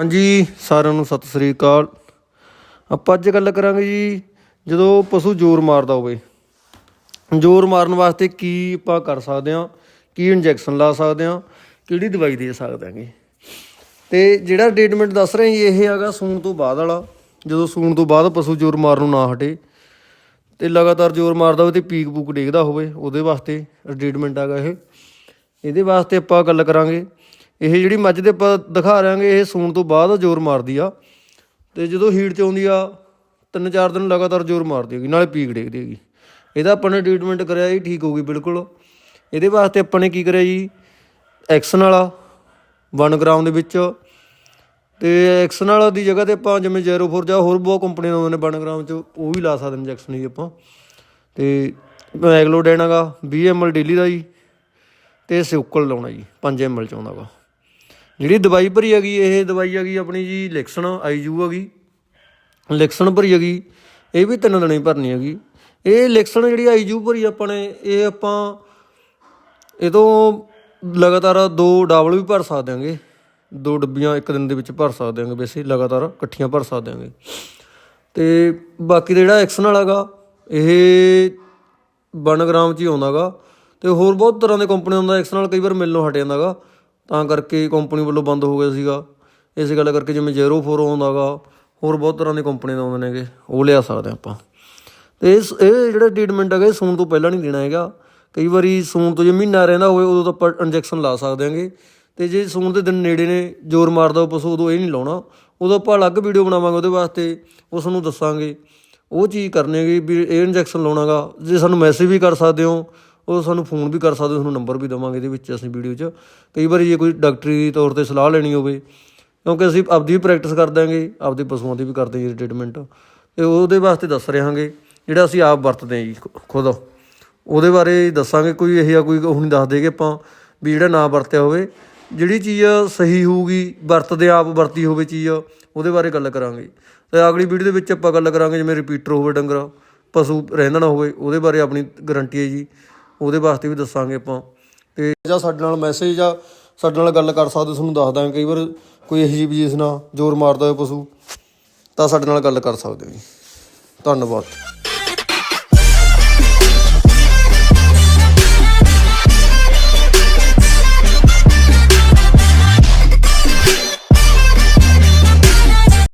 ਹਾਂਜੀ, ਸਾਰਿਆਂ ਨੂੰ ਸਤਿ ਸ੍ਰੀ ਅਕਾਲ। ਆਪਾਂ ਅੱਜ ਗੱਲ ਕਰਾਂਗੇ ਜੀ, ਜਦੋਂ ਪਸ਼ੂ ਜ਼ੋਰ ਮਾਰਦਾ ਹੋਵੇ। ਜ਼ੋਰ ਮਾਰਨ ਵਾਸਤੇ ਕੀ ਆਪਾਂ ਕਰ ਸਕਦੇ ਹਾਂ, ਕੀ ਇੰਜੈਕਸ਼ਨ ਲਾ ਸਕਦੇ ਹਾਂ, ਕਿਹੜੀ ਦਵਾਈ ਦੇ ਸਕਦੇ ਹਾਂਗੇ। ਤੇ ਜਿਹੜਾ ਟ੍ਰੀਟਮੈਂਟ ਦੱਸ ਰਹੇ ਜੀ, ਇਹ ਹੈਗਾ ਸੂਣ ਤੋਂ ਬਾਅਦ ਵਾਲਾ। ਜਦੋਂ ਸੂਣ ਤੋਂ ਬਾਅਦ ਪਸ਼ੂ ਜ਼ੋਰ ਮਾਰਨ ਨੂੰ ਨਾ ਹਟੇ, ਤੇ ਲਗਾਤਾਰ ਜ਼ੋਰ ਮਾਰਦਾ ਹੋਵੇ ਤੇ ਪੀਕ ਪੂਕ ਡੇਗਦਾ ਹੋਵੇ, ਉਹਦੇ ਵਾਸਤੇ ਟ੍ਰੀਟਮੈਂਟ ਹੈਗਾ ਇਹ। ਇਹਦੇ ਵਾਸਤੇ ਆਪਾਂ ਗੱਲ ਕਰਾਂਗੇ ਇਹ ਜਿਹੜੀ ਮੱਝ ਦੇ ਆਪਾਂ ਦਿਖਾ ਰਾਂਗੇ ਇਹ ਸੂਣ ਤੋਂ ਬਾਅਦ ਜ਼ੋਰ ਮਾਰਦੀ ਆ। ਤੇ ਜਦੋਂ ਹੀਟ ਚ ਆਉਂਦੀ ਆ ਤਿੰਨ ਚਾਰ ਦਿਨ ਲਗਾਤਾਰ ਜ਼ੋਰ ਮਾਰਦੀ ਹੈਗੀ, ਨਾਲੇ ਪੀਕ ਡੇਗਦੀ ਹੈਗੀ। ਇਹਦਾ ਆਪਾਂ ਨੇ ਟ੍ਰੀਟਮੈਂਟ ਕਰਿਆ ਜੀ, ਠੀਕ ਹੋ ਗਈ ਬਿਲਕੁਲ। ਇਹਦੇ ਵਾਸਤੇ ਆਪਾਂ ਨੇ ਕੀ ਕਰਿਆ ਜੀ ਐਕਸ਼ਨ ਵਾਲਾ 1 ਗ੍ਰਾਮ ਦੇ ਵਿੱਚ। ਤੇ ਐਕਸ਼ਨ ਵਾਲਾ ਦੀ ਜਗ੍ਹਾ ਤੇ ਆਪਾਂ ਜਿਵੇਂ ਜ਼ੈਰੋਫੋਰ ਜਾਂ ਹੋਰ ਬਹੁਤ ਕੰਪਨੀਆਂ ਆਉਂਦੇ ਨੇ 1 ਗ੍ਰਾਮ ਚ, ਉਹ ਵੀ ਲਾ ਸਕਦੇ ਇੰਜੈਕਸ਼ਨ ਜੀ ਆਪਾਂ। ਤੇ ਐਗਲੋਡੈਨ ਹੈਗਾ 20 ml ਡੇਲੀ ਦਾ ਜੀ। ਤੇ ਸਿਉਕਲ ਲਾਉਣਾ ਜੀ 5 ml ਚ ਆਉਂਦਾ ਵਾ। ਜਿਹੜੀ ਦਵਾਈ ਭਰੀ ਹੈਗੀ, ਇਹ ਦਵਾਈ ਹੈਗੀ ਆਪਣੀ ਜੀ ਲਿਕਸਨ ਆਈਯੂ ਹੈਗੀ। ਲਿਕਸਨ ਭਰੀ ਹੈਗੀ, ਇਹ ਵੀ ਤਿੰਨ ਦਿਨਾਂ ਹੀ ਭਰਨੀ ਹੈਗੀ। ਇਹ ਲਿਕਸਨ ਜਿਹੜੀ ਆਈਯੂ ਭਰੀ ਆਪਾਂ ਨੇ, ਇਹ ਆਪਾਂ ਇਹ ਤੋਂ ਲਗਾਤਾਰ ਦੋ ਡਬਲ ਵੀ ਭਰ ਸਕਦੇ ਹਾਂਗੇ। ਦੋ ਡੱਬੀਆਂ ਇੱਕ ਦਿਨ ਦੇ ਵਿੱਚ ਭਰ ਸਕਦੇ ਹਾਂਗੇ ਵੈਸੇ, ਲਗਾਤਾਰ ਇਕੱਠੀਆਂ ਭਰ ਸਕਦੇ ਹਾਂਗੇ। ਤੇ ਬਾਕੀ ਦਾ ਜਿਹੜਾ ਐਕਸ਼ਨ ਵਾਲਾਗਾ ਇਹ 1 ਗ੍ਰਾਮ ਚ ਹੀ ਆਉਂਦਾਗਾ ਤੇ ਹੋਰ ਬਹੁਤ ਤਰ੍ਹਾਂ ਦੇ ਕੰਪਨੀਆਂ ਹੁੰਦਾ ਐਕਸ਼ਨ ਨਾਲ ਕਈ ਵਾਰ ਮਿਲਣੋਂ ਹਟ ਜਾਂਦਾਗਾ ਤਾਂ ਕਰਕੇ ਕੰਪਨੀ ਵੱਲੋਂ ਬੰਦ ਹੋ ਗਿਆ ਸੀਗਾ। ਇਸ ਗੱਲ ਕਰਕੇ ਜਿਵੇਂ 04 ਆਉਂਦਾਗਾ ਹੋਰ ਬਹੁਤ ਤਰ੍ਹਾਂ ਦੇ ਕੰਪਨੀ ਦੇ ਆਉਂਦੇ ਨੇਗੇ, ਉਹ ਲਿਆ ਸਕਦੇ ਆਪਾਂ। ਤੇ ਇਸ, ਇਹ ਜਿਹੜਾ ਟ੍ਰੀਟਮੈਂਟ ਹੈਗਾ, ਇਹ ਸੂਣ ਤੋਂ ਪਹਿਲਾਂ ਨਹੀਂ ਦੇਣਾ ਹੈਗਾ। ਕਈ ਵਾਰੀ ਸੂਣ ਤੋਂ ਜੇ ਮਹੀਨਾ ਰਹਿੰਦਾ ਹੋਵੇ, ਉਦੋਂ ਤਾਂ ਆਪਾਂ ਇੰਜੈਕਸ਼ਨ ਲਾ ਸਕਦੇ ਹਾਂਗੇ। ਤੇ ਜੇ ਸੂਣ ਦੇ ਦਿਨ ਨੇੜੇ ਨੇ, ਜ਼ੋਰ ਮਾਰਦਾ ਉਹ ਪਸ਼ੂ ਉਦੋਂ ਇਹ ਨਹੀਂ ਲਾਉਣਾ। ਉਦੋਂ ਆਪਾਂ ਅਲੱਗ ਵੀਡੀਓ ਬਣਾਵਾਂਗੇ ਉਹਦੇ ਵਾਸਤੇ ਉਸ ਨੂੰ ਦੱਸਾਂਗੇ। ਉਹ ਚੀਜ਼ ਕਰਨੀ ਹੈਗੀ ਵੀ ਇਹ ਇੰਜੈਕਸ਼ਨ ਲਾਉਣਾਗਾ ਜੇ ਸਾਨੂੰ ਮੈਸੇਜ ਵੀ ਕਰ ਸਕਦੇ ਹੋ ਉਹ ਸਾਨੂੰ ਫੋਨ ਵੀ ਕਰ ਸਕਦੇ ਹੋ, ਤੁਹਾਨੂੰ ਨੰਬਰ ਵੀ ਦੇਵਾਂਗੇ ਇਹਦੇ ਵਿੱਚ ਅਸੀਂ ਵੀਡੀਓ 'ਚ। ਕਈ ਵਾਰੀ ਜੇ ਕੋਈ ਡਾਕਟਰੀ ਤੌਰ ਤੇ ਸਲਾਹ ਲੈਣੀ ਹੋਵੇ, ਕਿਉਂਕਿ ਅਸੀਂ ਆਪਦੀ ਵੀ ਪ੍ਰੈਕਟਿਸ ਕਰ ਦਾਂਗੇ ਆਪਦੇ ਪਸ਼ੂਆਂ ਦੀ ਵੀ ਕਰਦੇ ਹਾਂ ਜੀ ਟ੍ਰੀਟਮੈਂਟ ਤੇ ਉਹਦੇ ਵਾਸਤੇ ਦੱਸ ਰਹਾਂਗੇ, ਜਿਹੜਾ ਅਸੀਂ ਆਪ ਵਰਤਦੇ ਹਾਂ ਜੀ ਖੁਦ। ਉਹਦੇ ਬਾਰੇ ਦੱਸਾਂਗੇ ਕੋਈ ਇਹ ਜਿਹਾ ਕੋਈ ਉਹ ਨਹੀਂ ਦੱਸ ਦੇਗੇ ਆਪਾਂ ਵੀ ਜਿਹੜਾ ਨਾ ਵਰਤਿਆ ਹੋਵੇ, ਜਿਹੜੀ ਚੀਜ਼ ਸਹੀ ਹੋਊਗੀ, ਵਰਤਦੇ ਆਪ ਵਰਤੀ ਹੋਵੇ ਚੀਜ਼, ਉਹਦੇ ਬਾਰੇ ਗੱਲ ਕਰਾਂਗੇ। ਤੇ ਅਗਲੀ ਵੀਡੀਓ ਦੇ ਵਿੱਚ ਆਪਾਂ ਗੱਲ ਕਰਾਂਗੇ ਜਿਵੇਂ ਰਿਪੀਟਰ ਹੋਵੇ ਡੰਗਰ, ਪਸ਼ੂ ਰਹਿੰਦਾ ਨਾ ਹੋਵੇ, ਉਹਦੇ ਬਾਰੇ ਆਪਣੀ ਗਾਰੰਟੀ ਹੈ ਜੀ। ਉਹਦੇ ਵਾਸਤੇ ਵੀ ਦੱਸਾਂਗੇ ਆਪਾਂ। ਤੇ ਜਾਂ ਸਾਡੇ ਨਾਲ ਮੈਸੇਜ ਜਾਂ ਸਾਡੇ ਨਾਲ ਗੱਲ ਕਰ ਸਕਦੇ, ਤੁਹਾਨੂੰ ਦੱਸ ਦਾਂਗੇ। ਕਈ ਵਾਰ ਕੋਈ ਇਹੋ ਜਿਹੀ ਬਿਜ਼ਨਸ ਨਾਲ ਜ਼ੋਰ ਮਾਰਦਾ ਹੋਵੇ ਪਸ਼ੂ, ਤਾਂ ਸਾਡੇ ਨਾਲ ਗੱਲ ਕਰ ਸਕਦੇ ਹੋ ਜੀ। ਧੰਨਵਾਦ।